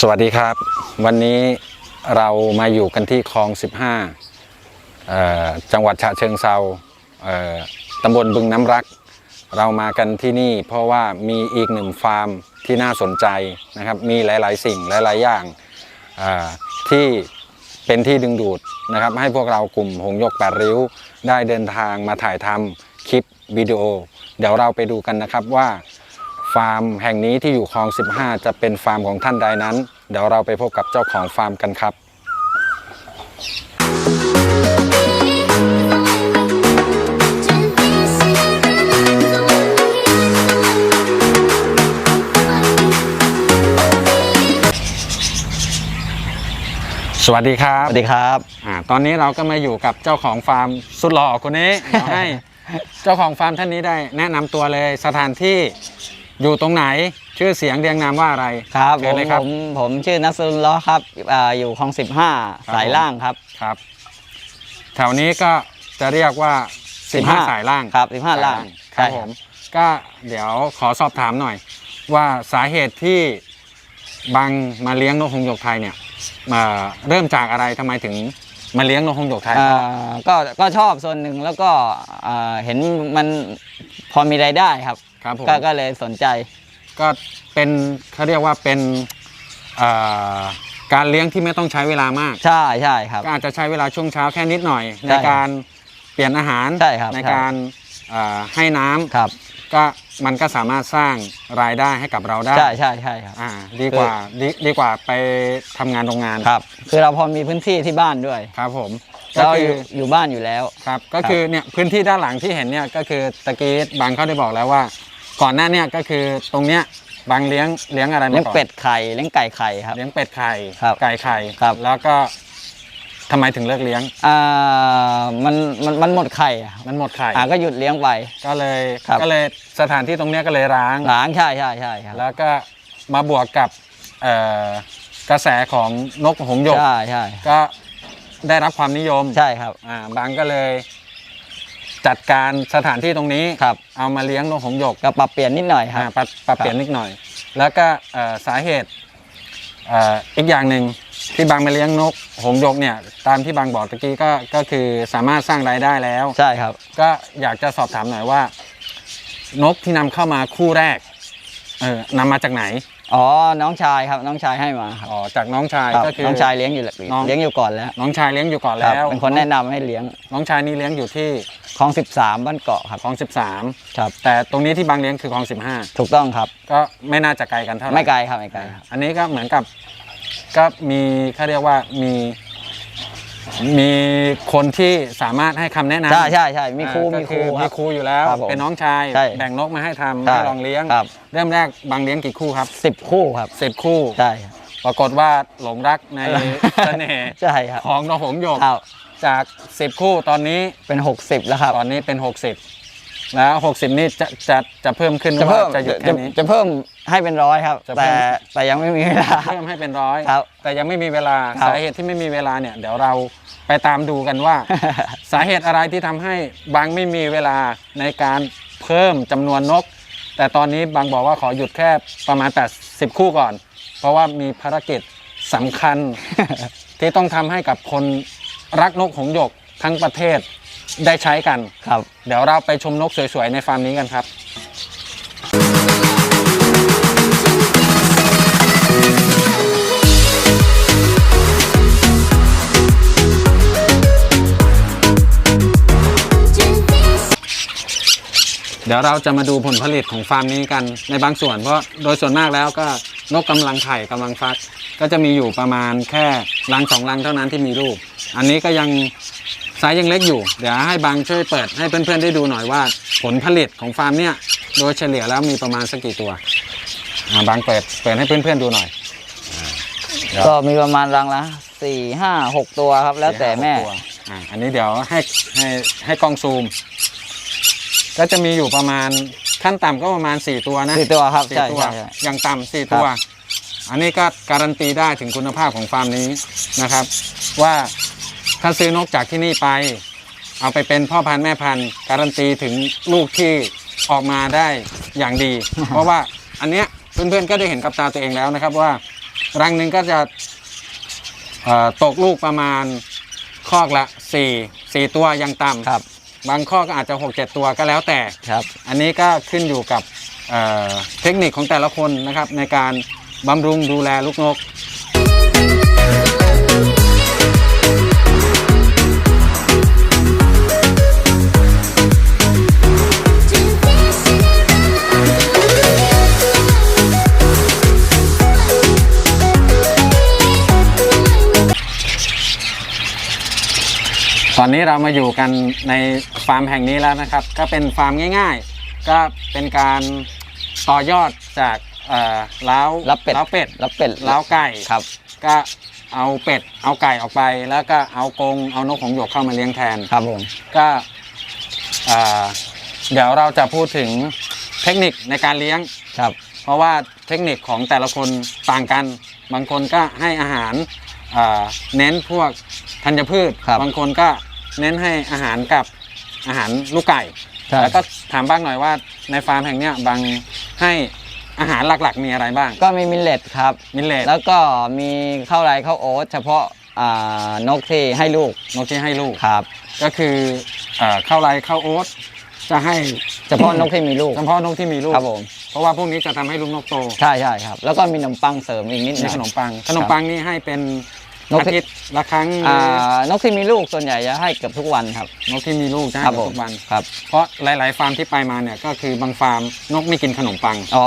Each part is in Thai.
สวัสดีครับ วันนี้เรามาอยู่กันที่คลอง 15อจังหวัดฉะเชิงเซาเตำบลบึงน้ำรัก เรามากันที่นี่เพราะว่ามีอีกหนึ่งฟาร์มที่น่าสนใจนะครับ มีหลาย ๆ สิ่งหลาย ๆ อย่างที่เป็นที่ดึงดูดนะครับ ให้พวกเรากลุ่มหงยกแปดริ้ว ได้เดินทางมาถ่ายทำคลิปวิดีโอ เดี๋ยวเราไปดูกันนะครับว่า ฟาร์มแห่งนี้ที่อยู่คลอง 15 จะเป็นฟาร์มของท่านใดนั้น เดี๋ยวเราไปพบกับเจ้าของฟาร์มกันครับ สวัสดีครับสวัสดีครับ อ่าตอนนี้เราก็มาอยู่กับเจ้าของฟาร์มสุดหล่อคนนี้เดี๋ยวให้ เจ้าของฟาร์มท่านนี้ได้แนะนำตัวเลยสถานที่ อยู่ตรงไหนชื่อเสียงเรียงนามว่าอะไร ครับเชิผญมเลยครับผมผมชื่อนัสรุลล้อฮ์ครับอ่าอยู่คลอง15สายล่างครับครับ แถวนี้ก็จะเรียกว่า 15 สายล่างครับ15ล่างครับใช่ผมก็เดี๋ยวขอสอบถามหน่อย ว่าสาเหตุที่บางมาเลี้ยงนกหงส์หยกไทยเนี่ยมาเริ่มจากอะไรทำไมถึงมาเลี้ยงนกหงส์หยกไทย อ่าก็ก็ชอบส่วนหนึ่งแล้วก็อ่าเห็นมันพอมีรายได้ครับ ครับผม ก็ก็เลยสนใจ ก็เป็นเขาเรียกว่าเป็นเอ่อการเลี้ยงที่ไม่ต้องใช้เวลามาก ใช่ใช่ครับ ก็อาจจะใช้เวลาช่วงเช้าแค่นิดหน่อย ใช่ในการเปลี่ยนอาหารใช่ครับในใช่ การเอ่อให้น้ำครับ ก็มันก็สามารถสร้างรายได้ให้กับเราได้ใช่ใช่ใช่ครับ อ่าดีกว่าดีดีกว่าไปทำงานโรงงานครับ คือเราพอมีพื้นที่ที่บ้านด้วย ครับผมก็เราคือยู่อ อยู่บ้านอยู่แล้ว ครับก็คือเนี่ยพื้นที่ด้านหลังที่เห็นเนี่ยก็คือตะกี้บางเขาได้บอกแล้วว่า ก่อนหน้าเนี่ยก็คือตรงเนี้ยบางเลี้ยงเลี้ยงอะไรมาเลี้ยงก่อนเป็ดไข่เลี้ยงไก่ไข่ครับ เลี้ยงเป็ดไข่ครับไก่ไข่ครับ แล้วก็ทำไมถึงเลิกเลี้ยง อ่ามันมันมันหมดไข่อะครับมันหมดไข่อ่าก็หยุดเลี้ยงไป ก็เลยครับ ก็เลยสถานที่ตรงเนี้ยก็เลยร้าง ล้างใช่ใช่ใช่ครับแล้วก็มาบวกกับเอ่อกระแสของนกหงส์หยก ใช่ใช่ก็ได้รับความนิยมใช่ครับ อ่าบางก็เลย จัดการสถานที่ตรงนี้ครับ เอามาเลี้ยงนกหงส์หยกก็ปรับเปลี่ยนนิดหน่อยคอ่ารับ ปรับปรับเปลี่ยนนิดหน่อย แล้วก็เอ่อสาเหตุเอ่ออีกอย่างหนึ่งที่บางมาเลี้ยงนกหงส์หยกเนี่ยตามที่บางบอกตะกี้ก็ก็คือสามารถสร้างรายได้แล้ว ใช่ครับ ก็อยากจะสอบถามหน่อยว่า นกที่นำเข้ามาคู่แรกเออนำมาจากไหน อ๋อ น้องชายครับ น้องชายให้มาครับอ๋อจากน้องชายครับก็คือ น้องชายเลี้ยงอยู่แล้วน้อง เลี้ยงอยู่ก่อนแล้วน้องชายเลี้ยงอยู่ก่อนครับแล้วเป็นคนแนะนำให้เลี้ยงน้องชายนี่เลี้ยงอยู่ที่คลอง 13 บ้านเกาะครับ คลอง ครับ 13 แต่ตรงนี้ที่บางเลี้ยงคือคลอง ถูกต้องครับ 15 ก็ไม่น่าจะไกลกันเท่าไหร่ไม่ไกลครับไม่ไกลครับ อันนี้ก็เหมือนกับก็มีเขาเรียกว่ามี มีคนที่สามารถให้คำแนะนำใช่ใช่ใช่มีครูอ่ามีก็ครูอคมีรับครูอยู่แล้ว ครับผมเป็นน้องชาย ใช่แบ่งนกมาให้ทำใช่ให้ลองเลี้ยง ครับ เริ่มแรกบางเลี้ยงกี่คู่ครับสิบคู่ครับสิบคู่ ใช่ครับ ปรากฏว่าหลงรักในเสน่ห์ใช่ครับ ของนกหงส์หยกครับจาก 10 คู่ตอนนี้เป็นหกสิบแล้วครับ ตอนนี้เป็น 60 แล้ว 60 นี่จะจะจะเพิ่มขึ้นหรืจะอว่าเพิ่มจะหยุดจะแค่นี้ จะเพิ่มให้เป็นร้อยครับ จะเพิ่แต่ม แต่ยังไม่มีเวลา เพิ่มให้เป็นร้อยครับแต่ยังไม่มีเวลาครับ สาเหตุที่ไม่มีเวลาเนี่ยเดี๋ยวเราไปตามดูกันว่า สาเหตุอะไรที่ทำให้บางไม่มีเวลาในการเพิ่มจำนวนนก แต่ตอนนี้บางบอกว่าขอหยุดแค่ประมาณ 80 คู่ก่อน เพราะว่ามีภารกิจสำคัญ ที่ต้องทำให้กับคนรักนกหงส์หยกทั้งประเทศ ได้ใช้กันครับ เดี๋ยวเราไปชมนกสวยๆในฟาร์มนี้กันครับเดี๋ยวเราจะมาดูผลผลิตของฟาร์มนี้กันในบางส่วน เพราะโดยส่วนมากแล้วก็นกกำลังไข่กำลังฟัก ก็จะมีอยู่ประมาณแค่รังสองรังเท่านั้นที่มีลูก อันนี้ก็ยัง ไซส์ยังเล็กอยู่ เดี๋ยวให้บางช่วยเปิดให้เพื่อนๆได้ดูหน่อยว่า ผลผลิตของฟาร์มเนี่ยโดยเฉลี่ยแล้วมีประมาณสักกี่ตัวอ่าบางเปิดเปิดให้เพื่อนๆดูหน่อยครับก็มีประมาณรังละสี่ห้าหกตัวครับ แล้วแต่แม่ สี่ห้าหกตัวอ่าอันนี้เดี๋ยวให้ให้ให้กล้องซูม ก็จะมีอยู่ประมาณขั้นต่ำก็ประมาณ 4 ตัวนะสี่ตัวครับสี่ใช่ตัวใช่ใช่ อย่างต่ำสี่ตัว อันนี้ก็การันตีได้ถึงคุณภาพของฟาร์มนี้นะครับ ว่า ถ้าซื้อนกจากที่นี่ไป เอาไปเป็นพ่อพันธุ์แม่พันธุ์การันตีถึงลูกที่ออกมาได้อย่างดี เพราะว่าอันเนี้ยเพื่อนๆก็ได้เห็นกับตาตัวเองแล้วนะครับว่ารังหนึ่งก็จะเอ่อตกลูกประมาณคอกละ 4 4 ตัวยังต่ำครับ บางข้อก็อาจจะ 6 7 ตัวก็แล้วแต่ครับ อันนี้ก็ขึ้นอยู่กับเอ่อเทคนิคของแต่ละคนนะครับในการบำรุงดูแลลูกนก ตอนนี้เรามาอยู่กันในฟาร์มแห่งนี้แล้วนะครับ ก็เป็นฟาร์มง่าย ๆ ก็เป็นการต่อยอดจากเอ่อเล้ารับเป็ด เล้าเป็ดรับเป็ดเล้าไก่ ครับ ก็เอาเป็ด เอาไก่ออกไป แล้วก็เอากรงเอานกของส์หยกเข้ามาเลี้ยงแทน ครับผม ก็เอ่อเดี๋ยวเราจะพูดถึงเทคนิคในการเลี้ยง ครับ เพราะว่าเทคนิคของแต่ละคนต่างกัน บางคนก็ให้อาหารเอ่อเน้นพวก ธัญพืชครับบางคนก็เน้นให้อาหารกับอาหารลูกไก่ ใช่ แล้วก็ถามบ้างหน่อยว่าในฟาร์มแห่งเนี้ยบางให้อาหารหลักๆ มีอะไรบ้างก็มีมิลเลตครับ มิลเลตแล้วก็มีข้าวไรข้าวโอ๊ตเฉพาะอ่านกที่ให้ลูกนกที่ให้ลูก ครับ ก็คือเอ่อข้าวไรข้าวโอ๊ตจะให้เฉพาะนกที่มีลูกเฉพาะนกที่มีลูก ครับผมเพราะว่าพวกนี้จะทำให้ลูกนกโต ใช่ใช่ครับ แล้วก็มีขนมปังเสริมอีกนิดหมีน่อย ขนมปัง ขนมปังนี่ให้เป็น นกอาที่ทิตย์ละครั้งอ่านกที่มีลูกส่วนใหญ่จะให้เกือบทุกวันครับนกที่มีลูกจะให้ครับกับผมทุกวัน ครับเพราะหลาย ๆ ฟาร์มที่ไปมาเนี่ยก็คือบางฟาร์มนกไม่กินขนมปัง อ๋อ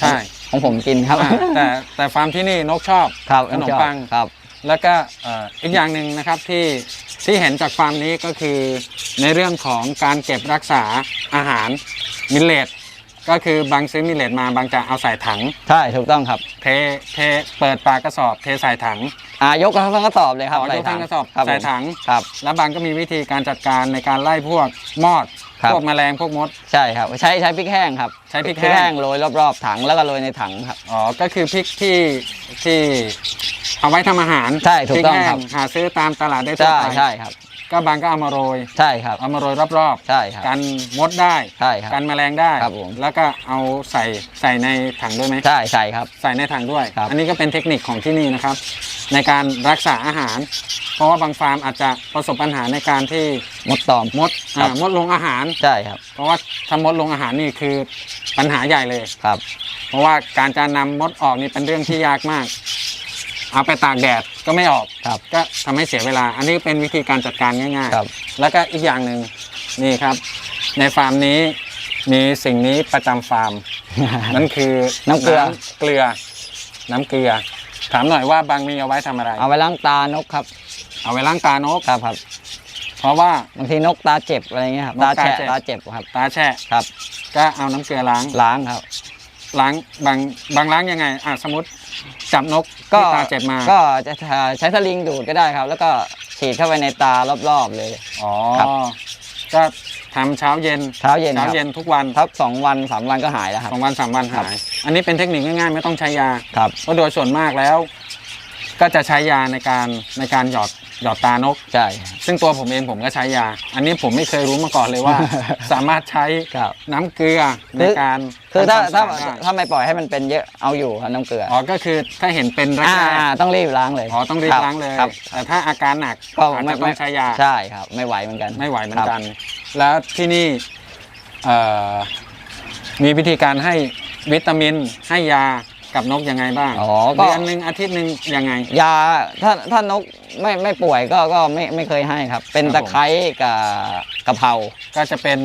ใช่ ของผมกินครับอ่าแต่แต่ฟาร์มที่นี่นกชอบ ครับขนมปัง ครับแล้วก็เอ่ออีกอย่างหนึ่งนะครับที่ที่เห็นจากฟาร์มนี้ก็คือ ในเรื่องของการเก็บรักษาอาหารมิลเลตก็คือบางซื้อมิลเลตมาบางจะเอาใส่ถัง ใช่ถูกต้องครับ เทเทเปิดปากกระสอบเทใส่ถัง อ่ายกทั้งกระสอบเลยครับอ๋อยกทั้งกระสอบครับใส่ผมถัง ครับ แล้วบางก็มีวิธีการจัดการในการไล่พวกมอด ครับ พวกแมลงพวกมด ใช่ครับ ใช้ใช้พริกแห้งครับใช้พริกแห้ง โรยรอบๆถังแล้วก็โรยในถังครับ อ๋อ ก็คือพริกที่ที่เอาไว้ทำอาหารใช่ถูกต้องพริแห้ครับ หาซื้อตามตลาดได้ทั่วใช่ไปใช่ครับ ก็บางก็เอามาโรย ใช่ครับ เอามาโรยรอบใช่ครับ ๆ กันมดได้ ใช่ครับ กันแมลงได้ ครับผม แล้วก็เอาใส่ใส่ในถังด้วยไหม ใช่ใช่ครับ ใส่ในถังด้วย ครับ อันนี้ก็เป็นเทคนิคของที่นี่นะครับ ในการรักษาอาหาร เพราะว่าบางฟาร์มอาจจะประสบปัญหาในการที่มดตอม มดครัอ่าบมดลงอาหาร ใช่ครับเพราะว่าถ้ามดลงอาหารนี่คือปัญหาใหญ่เลย ครับ เพราะว่าการจะนำมดออกนี่เป็นเรื่องที่ยากมาก เอาไปตากแดด ก็ไม่ออกครับก็ทำให้เสียเวลา อันนี้เป็นวิธีการจัดการง่ายครับๆ แล้วก็อีกอย่างหนึ่งนี่ครับ ในฟาร์มนี้มีสิ่งนี้ประจำฟาร์ม นั่นคือน้ำเกลือเกลือ น้ำเกลือ ถามหน่อยว่าบางมีเอาไว้ทำอะไร เอาไว้ล้างตานกครับเอาไว้ล้างตานก ครับครับเพราะว่า บางทีนกตาเจ็บอะไรเงี้ยครับนกตาตาแฉะเจ็บ ตาเจ็บครับตาแฉะครับ ก็เอาน้ำเกลือล้าง ล้างครับ ล้างบางบางล้างยังไงอะสมมติ จับนกก็ที่ตาเจ็บมาก็จะใช้สลิงดูดก็ได้ครับ แล้วก็ฉีดเข้าไปในตารอบๆเลย อ๋อครับ ก็ทำเช้าเย็นเช้าเย็นคเช้ารับเย็นทุกวันทักสองวันสามวันก็หายแล้วครับสองวันสามวันครัหาบยอันนี้เป็นเทคนิคง่ายๆ ไม่ต้องใช้ยาครับเพราะโดยส่วนมากแล้ว ก็จะใช้ยาในการในการหยอด หยอดตานก ใช่ ซึ่งตัวผมเองผมก็ใช้ยา อันนี้ผมไม่เคยรู้มาก่อนเลยว่า สามารถใช้ครับน้ำเกลือในการคือถ้าทำควถ้ามสะอาดได้ถ้าไม่ปล่อยให้มันเป็นเยอะเอาอยู่ครับน้ำเกลืออ๋อก็คือถ้าเห็นเป็นแรอ่ากต้องรีบล้างเลยๆอ๋อต้องรีบคล้างเลยครับแต่ถ้าอาการหนักก็อาจไม่จะต้องใช้ยาใช่ครับ ไม่ไหวเหมือนกันไม่ไหวเหมือนกัน แล้วที่นี่เอ่อมีวิธีการให้วิตามินให้ยากับนกยังไงบ้างอ๋อก็ เดือนหนึ่งอาทิตย์หนึ่งยังไง ยาถ้าถ้านก ไม่ไม่ป่วยก็ก็ไม่ไม่เคยให้ครับ เป็นครับตะไคร้กับกะเพราก็จะเป็น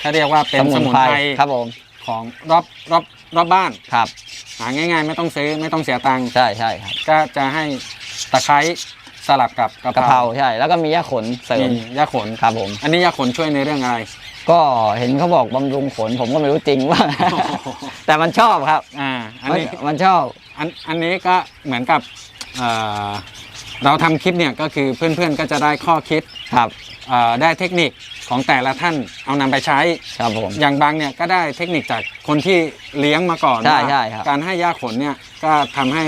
เขาเรียกว่าเป็นสมุนไพรครับผมของรอบรอบรอบบ้าน ครับหาง่าย ๆ ไม่ต้องซื้อไม่ต้องเสียตังค์ใช่ใช่ครับก็จะให้ตะไคร้สลับกับกะกะเพเพราราใช่ แล้วก็มียาขนเสริมีมยาขน ครับผม อันนี้ยาขนช่วยในเรื่องอะไร ก็เห็นเขาบอกบำรุงขน ผมก็ไม่รู้จริงว่าโอ้โหแต่มันชอบครับอ่าอันมันนี้มันชอบ อันอันนี้ก็เหมือนกับเอ่อ เราทำคลิปเนี่ยก็คือเพื่อนๆก็จะได้ข้อคิดครับเอ่อได้เทคนิคของแต่ละท่านเอานำไปใช้ครับผมอย่างบางเนี่ยก็ได้เทคนิคจากคนที่เลี้ยงมาก่อนใช่ว่าใช่ครับการให้ยาขนเนี่ยก็ทำให้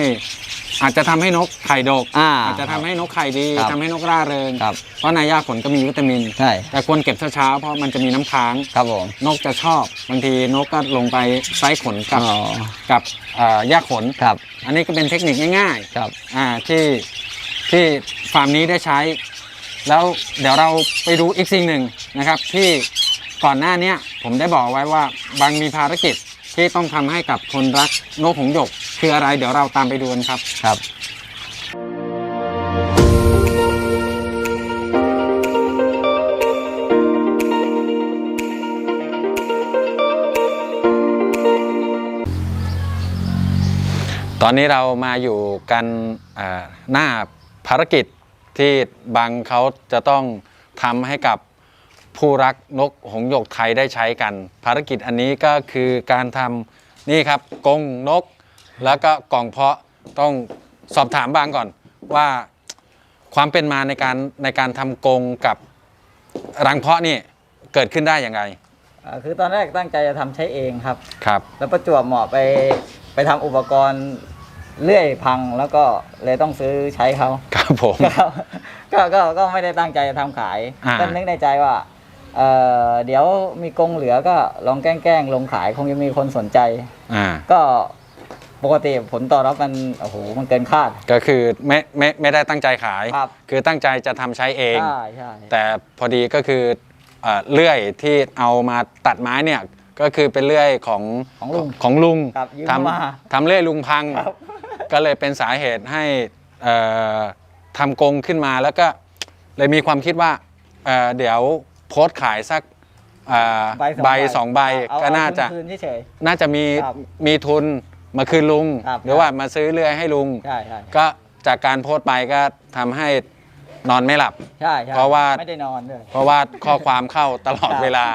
อาจจะทำให้นกไข่ดกอ่าอาจจะทำให้นกไข่ดีครับทำให้นกร่าเริงครับเพราะในยาขนก็มีวิตามินใช่แต่ควรเก็บเช้าๆเพราะมันจะมีน้ำค้างครับผมนกจะชอบบางทีนกก็ลงไปไซส์ขนกับอ๋อกับเอ่อยาขนครับ อันนี้ก็เป็นเทคนิคง่ายครับๆอ่าที่ ที่ฟาร์มนี้ได้ใช้ แล้วเดี๋ยวเราไปดูอีกสิ่งหนึ่งนะครับ ที่ก่อนหน้าเนี้ยผมได้บอกไว้ว่าบางมีภารกิจที่ต้องทำให้กับคนรักนกหงส์หยก คืออะไรเดี๋ยวเราตามไปดูกันครับครับตอนนี้เรามาอยู่กันอ่าหน้า ภารกิจที่บางเขาจะต้องทำให้กับผู้รักนกหงส์หยกไทยได้ใช้กัน ภารกิจอันนี้ก็คือการทำนี่ครับกรงนก แล้วก็กล่องเพาะต้องสอบถามบางก่อนว่าความเป็นมาในการในการทำกรงกับรังเพาะนี่เกิดขึ้นได้อย่างไรอ่าคือตอนแรกตั้งใจจะทำใช้เองครับ ครับ แล้วประจวบเหมาะไปไปทำอุปกรณ์ เลื่อยพังแล้วก็เลยต้องซื้อใช้เขาครับผมครับก็ก็ก็ไม่ได้ตั้งใจจะทำขายอ่า ก็นึกในใจว่าเอ่อเดี๋ยวมีกรงเหลือก็ลองแกล้งๆลงขายคงจะมีคนสนใจ อ่า ก็ปกติผลตอบรับมันโอ้โหมันเกินคาด ก็คือไม่ไม่ไม่ได้ตั้งใจขาย ครับ คือตั้งใจจะทำใช้เอง ใช่ใช่แต่พอดีก็คือเอ่อเลื่อยที่เอามาตัดไม้เนี่ยก็คือเป็นเลื่อยของของลุงของลุงครับยืมทมาำทำเลื่อยลุงพัง ครับ ก็เลยเป็นสาเหตุให้เอ่อทำกรงขึ้นมาแล้วก็เลยมีความคิดว่าเอ่อเดี๋ยวโพสต์ขายสักเอ่อใบสองใบเอก็น่าจะเอคืนเฉยน่าจะมีครับมีทุนมาคืนลุงครับหรือว่ามาซื้อเลื่อยให้ลุงๆใช่ใช่ก็จากการโพสต์ไปก็ทำให้นอนไม่หลับใช่ใช่เพราะว่าไม่ได้นอนด้วยเพราะว่าข้อความเข้าตลอดครับเวลา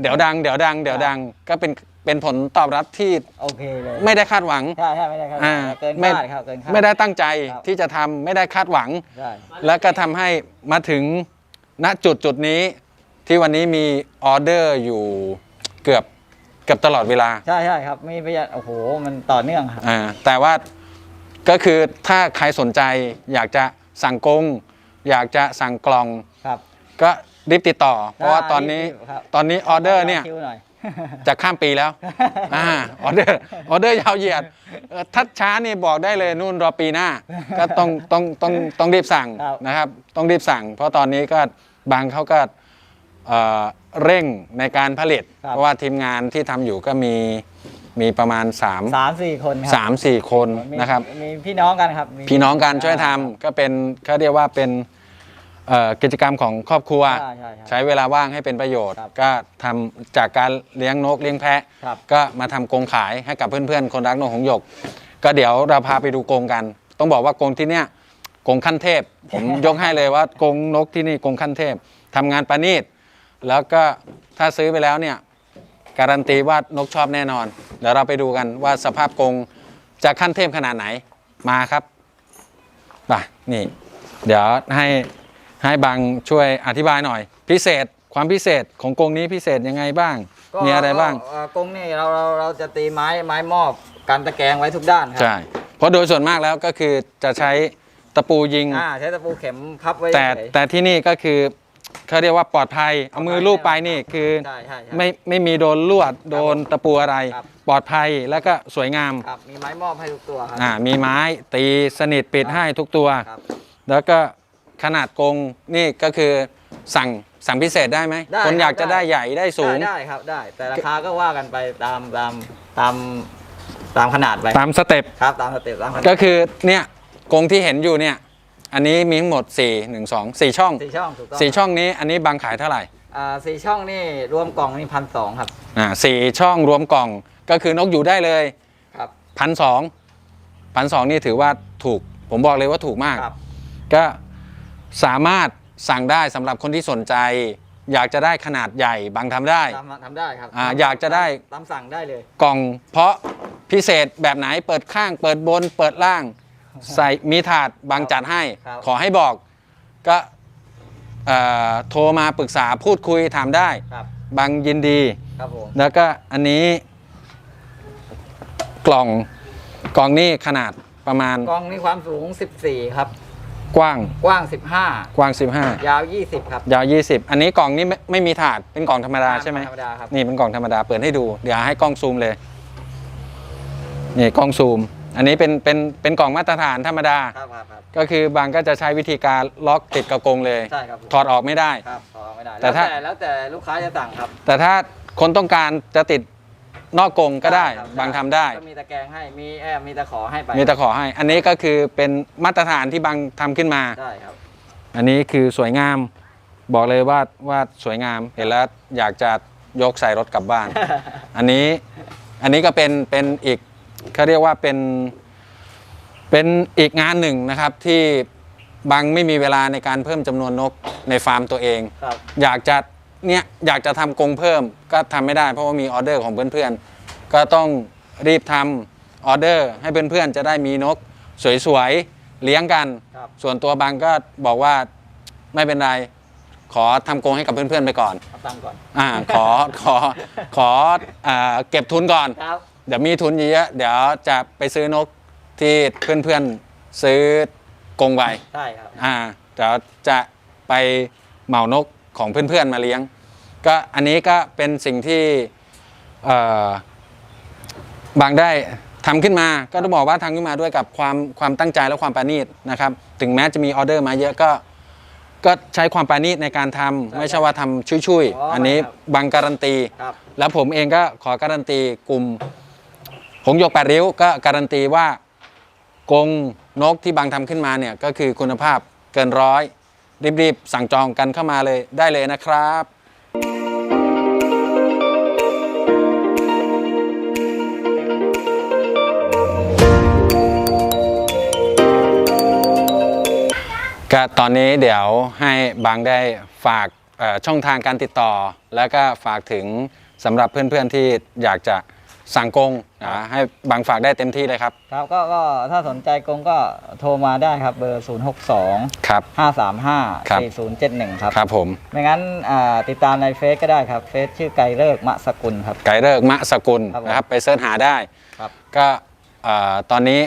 เดี๋ยวดัง เดี๋ยวดัง เดี๋ยวดัง ก็เป็น เป็นผลตอบรับที่โอเคเลยไม่ได้คาดหวัง ใช่ใช่ไม่ได้ครับอ่าเกินไม่คาดครับเกินคาด ไม่ได้ตั้งใจครับ ที่จะทำไม่ได้คาดหวัง ใช่แล้วก็ทำให้มาถึงณจุดจุดนี้ที่วันนี้มีออเดอร์อยู่เกือบเกือบตลอดเวลาใช่ใช่ครับมีพยานโอ้โหมันต่อเนื่องครับ อ่าแต่ว่าก็คือถ้าใครสนใจอยากจะสั่งกรงอยากจะสั่งกล่อง ครับ ก็รีบติดต่อ เพราะว่าตอนนี้รีบๆครับตอนนี้ออเดอร์เนี่ย คิวหน่อย จะข้ามปีแล้วอ่าออเดอร์ออเดอร์ยาวเหยียดเอ่อถ้าช้านี่บอกได้เลยนู่นรอปีหน้า ก็ต้องต้องต้องต้องรีบสั่งครับ นะครับ ต้องรีบสั่ง เพราะตอนนี้ก็บางเขาก็เอ่อเร่งในการผลิต ครับ เพราะว่าทีมงานที่ทำอยู่ก็มีมีประมาณ 3 สามสี่คนครั3 4 คนมีนะครับ มีพี่น้องกันครับมีพี่น้องกันช่วยทำก็เป็นเขาเรียกว่าเป็น เอ่อกิจกรรมของครอบครัว ใช่ใช่ใช่ใช้เวลาว่างให้เป็นประโยชน์ ครับก็ทำจากการเลี้ยงนกเลี้ยงแพะ ครับ ก็มาทำกรงขายให้กับเพื่อนๆ คนรักนกหงส์หยก ก็เดี๋ยวเราพาไปดูกรงกัน ต้องบอกว่ากรงที่เนี้ยกรงขั้นเทพ ผมยกให้เลยว่ากรงนกที่นี่กรงขั้นเทพทำงานประณีตแล้วก็ถ้าซื้อไปแล้วเนี่ย การันตีว่านกชอบแน่นอน เดี๋ยวเราไปดูกันว่าสภาพกรงจะขั้นเทพขนาดไหนมาครับไปนี่ เดี๋ยวให้ ให้บางช่วยอธิบายหน่อย พิเศษความพิเศษของกรงนี้พิเศษยังไงบ้างมีอะไรบ้างก็เอ่อกรงนี่เราเราเราจะตีไม้ไม้มอบกันตะแกรงไว้ทุกด้านครัใช่ เพราะโดยส่วนมากแล้วก็คือจะใช้ตะปูยิง อ่าใช้ตะปูเข็มพับไว้แต่เฉย แต่ที่นี่ก็คือเขาเรียกว่าปลอดภัย เอามือลูบไปนี่คือใช่ใช่ใช่ไม่ไม่มีโดนลวดโดนตะปูอะไร ครับ ปลอดภัยแล้วก็สวยงามครับมีไม้มอบให้ทุกตัวครั อ่ามีไม้ตีสนิทปิดครับให้ทุกตัว ครับ แล้วก็ ขนาดกรงนี่ก็คือสั่งสั่งพิเศษได้ไหมได้คนอยากครับจะได้ ได้ใหญ่ได้สูง ได้ได้ครับได้ แต่ราคาก็ว่ากันไปตามตามตามตามขนาดไปตามสเต็ป ครับตามสเต็ปตามขนาดก็คือเนี่ยกรงที่เห็นอยู่เนี่ย อันนี้มีทั้งหมด 4 1 2 4 ช่อง สี่ช่องถูกต้อง4 ช่องนี้อันนี้บางขายเท่าไหร่อ่าสี่ช่องนี่รวมกล่องนี่พันสองครับอ่าสี่ช่องรวมกล่องก็คือนกอยู่ได้เลยครับพันสองพันสองนี่ถือว่าถูก ผมบอกเลยว่าถูกมาก ครับ ก็ สามารถสั่งได้สำหรับคนที่สนใจ อยากจะได้ขนาดใหญ่บางทำได้ ทำทำได้ครับอ่าอยากจะได้ ตามสั่งได้เลย กล่องเพราะพิเศษแบบไหนเปิดข้าง เปิดบนเปิดล่าง ใส่มีถาดบางจัดให้ ครับ ขอให้บอกก็เอ่อโทรมาปรึกษาพูดคุยถามได้ ครับ บางยินดี ครับผมแล้วก็อันนี้ กล่องกล่องนี่ขนาดประมาณ กล่องนี่ความสูง 14 ครับ กว้างกว้างกว้าง 15 ยาว 20 ครับ15ยาว 20 อันนี้กล่องนี้ไม่ไม่มีถาดเป็นกล่องธรรมดาใช่ไหมธรรมดาครับ นี่เป็นกล่องธรรมดาเปิดให้ดู เดี๋ยวให้กล้องซูมเลย นี่กล้องซูม อันนี้เป็นเป็นเป็นกล่องมาตรฐานธรรมดา ครับครับครับก็คือบางก็จะใช้วิธีการล็อกติดกระกรงเลย ใช่ครับผมถอดออกไม่ได้ ครับขอไม่ได้แต่แล้วถ้า แต่แล้วแต่ลูกค้าจะสั่งครับ แต่ถ้าคนต้องการจะติด นอกกรงก็ได้ครับบางทำได้ ก็มีตะแกรงให้มีแอบมีตะขอให้ไปมีตะขอให้ อันนี้ก็คือเป็นมาตรฐานที่บางทำขึ้นมา ได้ครับ อันนี้คือสวยงาม บอกเลยว่าว่าสวยงาม เห็นแล้วอยากจะยกใส่รถกลับบ้าน อันนี้อันนี้ก็เป็นเป็นอีกเขาเรียกว่าเป็นเป็นอีกงานหนึ่งนะครับที่บางไม่มีเวลาในการเพิ่มจำนวนนกในฟาร์มตัวเอง ครับ อยากจะ เนี่ยอยากจะทำกรงเพิ่มก็ทำไม่ได้ เพราะว่ามีออเดอร์ของเพื่อนๆ ก็ต้องรีบทำออเดอร์ให้เพื่อนๆ จะได้มีนกสวยๆ เลี้ยงกันครับส่วนตัวบางก็บอกว่าไม่เป็นไร ขอทำกรงให้กับเพื่อนๆ ไปก่อนเอาตังค์ก่อนอ่าขอขอขออ่าเก็บทุนก่อนครับเดี๋ยวมีทุนเยอะๆเดี๋ยวจะไปซื้อนกที่เพื่อนๆ ซื้อกรงไว้ใช่ครับอ่าเดี๋ยวจะไปเหมานก ของเพื่อนๆมาเลี้ยง ก็อันนี้ก็เป็นสิ่งที่เอ่อบางได้ทำขึ้นมาก็ต้องบอกว่าทำขึ้นมาด้วยกับความความตั้งใจและความประณีตนะครับ ถึงแม้จะมีออเดอร์มาเยอะก็ก็ใช้ความประณีตในการทำไม่ใช่ว่าทำชุยๆ อันนี้บางการันตีครับแล้วผมเองก็ขอการันตีกลุ่มหงส์หยกแปดริ้วก็การันตีว่ากรงนกที่บางทำขึ้นมาเนี่ยก็คือคุณภาพเกินร้อย รีบๆ สั่งจองกันเข้ามาเลยได้เลยนะครับก็ตอนนี้เดี๋ยวให้บางได้ฝากช่องทางการติดต่อ แล้วก็ฝากถึงสำหรับเพื่อนๆที่อยากจะ สั่งกรงนะให้บางฝากได้เต็มที่เลยครับ ครับก็ก็ถ้าสนใจกรงก็โทรมาได้ครับเบอร์ 0 6 2 ครับ 5 3 5ครับ4 0 7 1 ครับ ครับผม ไม่งั้นอ่าติดตามในเฟซก็ได้ครับ เฟซชื่อไกรเลิกษ์มะสกุลครับไก่เลิกมะสกุลครับผมนะครับ ไปเสิร์ชหาได้ครับก็เอ่อตอนนี้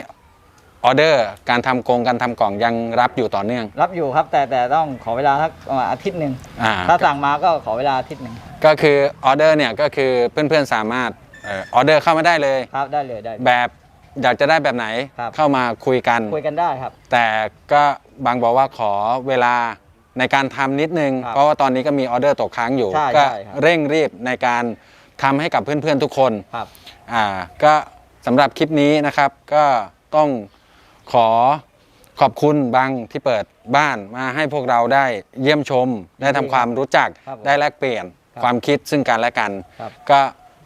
ออเดอร์การทำกรงการทำกล่องยังรับอยู่ต่อเนื่อง รับอยู่ครับแต่แต่ต้องขอเวลาสักประมาณอาทิตย์หนึ่งอ่าถ้าสั่งมาก็ขอเวลาอาทิตย์หนึ่งก็คือออเดอร์เนี่ยก็คือเพื่อนๆสามารถเออเดอร์เข้ามาได้เลย ครับได้เลยได้เลย แบบอยากจะได้แบบไหนครับ เข้ามาคุยกัน คุยกันได้ครับ แต่ก็บางบอกว่าขอเวลาในการทำนิดนึง ครับเพราะว่าตอนนี้ก็มีออเดอร์ตกค้างอยู่ ใช่ก็ใช่ครับ เร่งรีบในการทำให้กับเพื่อนๆทุกคน ครับ อ่าก็สำหรับคลิปนี้นะครับก็ต้องขอขอบคุณบางที่เปิดบ้านมาให้พวกเราได้เยี่ยมชม ได้ทำความรู้จักครับผมได้แลกเปลี่ยนครับความคิดซึ่งกันและกัน ครับก็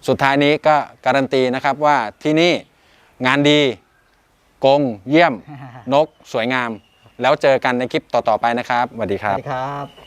สุดท้ายนี้ก็การันตีนะครับว่าที่นี่งานดีกงเยี่ยม นกสวยงาม แล้วเจอกันในคลิปต่อ ๆ ไปนะครับสวัสดีคสรัวับสดีครับ